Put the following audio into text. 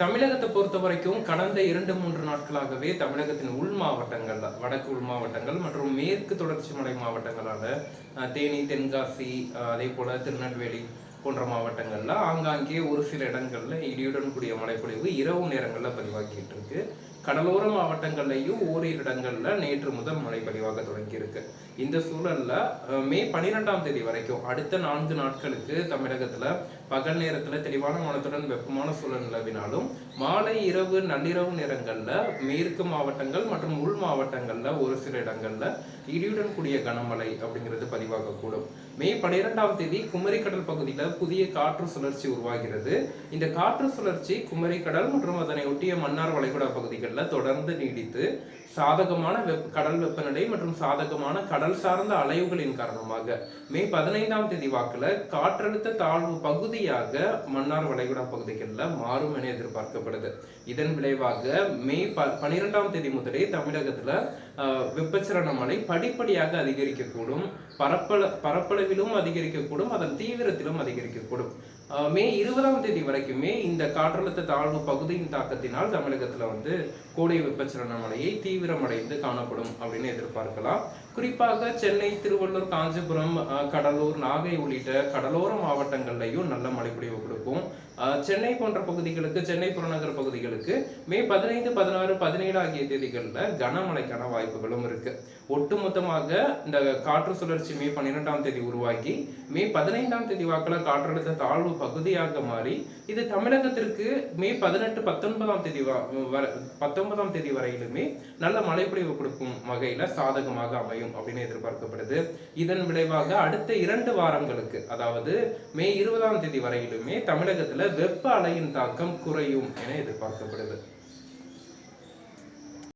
தமிழகத்தை பொறுத்த வரைக்கும் கடந்த இரண்டு மூன்று நாட்களாகவே தமிழகத்தின் உள் மாவட்டங்கள் வடக்கு உள் மாவட்டங்கள் மற்றும் மேற்கு தொடர்ச்சி மலை மாவட்டங்களான அஹ், தேனி தென்காசி அஹ், அதே போல திருநெல்வேலி போன்ற மாவட்டங்களில் ஆங்காங்கே ஒரு சில இடங்களில் இடியுடன் கூடிய மழைப்பொழிவு இரவு நேரங்களில் பதிவாக்கிட்டு இருக்கு. கடலோர மாவட்டங்கள்லையும் ஓரிரு இடங்களில் நேற்று முதல் மழை பதிவாக தொடங்கியிருக்கு. இந்த சூழல்ல மே பன்னிரெண்டாம் தேதி வரைக்கும் அடுத்த நான்கு நாட்களுக்கு தமிழகத்தில் பகல் நேரத்தில் தெளிவான மனத்துடன் வெப்பமான சூழல் நிலவினாலும் மாலை இரவு நள்ளிரவு நேரங்களில் மேற்கு மாவட்டங்கள் மற்றும் உள் மாவட்டங்களில் ஒரு சில இடங்களில் இடியுடன் கூடிய கனமழை அப்படிங்கிறது பதிவாகக்கூடும். மே பன்னிரெண்டாம் தேதி குமரிக்கடல் பகுதியில் புதிய காற்று சுழற்சி உருவாகிறது. இந்த காற்று சுழற்சி குமரிக்கடல் மற்றும் அதனை ஒட்டிய மன்னார் வளைகுடா பகுதிகளில் தொடர்ந்து நீடித்து சாதகமான வெப் கடல் வெப்பநிலை மற்றும் சாதகமான கடல் சார்ந்த அலைவுகளின் காரணமாக மே பதினைந்தாம் தேதி வாக்குல காற்றழுத்த தாழ்வு பகுதியாக மன்னார் வளைகுடா பகுதிகளில் மாறும் என எதிர்பார்க்கப்படுது. இதன் விளைவாக மே ப பனிரெண்டாம் தேதி முதலே தமிழகத்துல ஆஹ், வெப்பச்சலன மழை படிப்படியாக அதிகரிக்கக்கூடும். பரப்பள பரப்பளவிலும் அதிகரிக்கக்கூடும். அதன் தீவிரத்திலும் அதிகரிக்கும் ஆஹ், மே இருபதாம் தேதி வரைக்குமே இந்த காற்றழுத்த தாழ்வு பகுதியின் தாக்கத்தினால் தமிழகத்துல வந்து கோடை வெப்பச்சலன மழையை தீவிரமடைந்து காணப்படும் அப்படின்னு எதிர்பார்க்கலாம். குறிப்பாக சென்னை திருவள்ளூர் காஞ்சிபுரம் கடலூர் நாகை உள்ளிட்ட கடலோர மாவட்டங்கள்லையும் நல்ல மழை பொழிவு கொடுக்கும். சென்னை போன்ற பகுதிகளுக்கு சென்னை புறநகர் பகுதிகளுக்கு மே பதினைந்து பதினாறு பதினேழு ஆகிய தேதிகளில் கனமழைக்கான வாய்ப்புகளும் இருக்கு. ஒட்டுமொத்தமாக இந்த காற்று சுழற்சி மே பன்னிரெண்டாம் தேதி உருவாக்கி மே பதினைந்தாம் தேதி வாக்கில் காற்றழுத்த தாழ்வு பகுதியாக மாறி இது தமிழகத்திற்கு மே பதினெட்டு பத்தொன்பதாம் தேதி வர பத்தொன்பதாம் தேதி வரையிலுமே நல்ல மழைப்பொழிவு கொடுக்கும் வகையில சாதகமாக அமையும் அப்படின்னு எதிர்பார்க்கப்படுது. இதன் விளைவாக அடுத்த இரண்டு வாரங்களுக்கு அதாவது மே இருபதாம் தேதி வரையிலுமே தமிழகத்துல வெப்ப அலையின் தாக்கம் குறையும் என எதிர்பார்க்கப்படுது.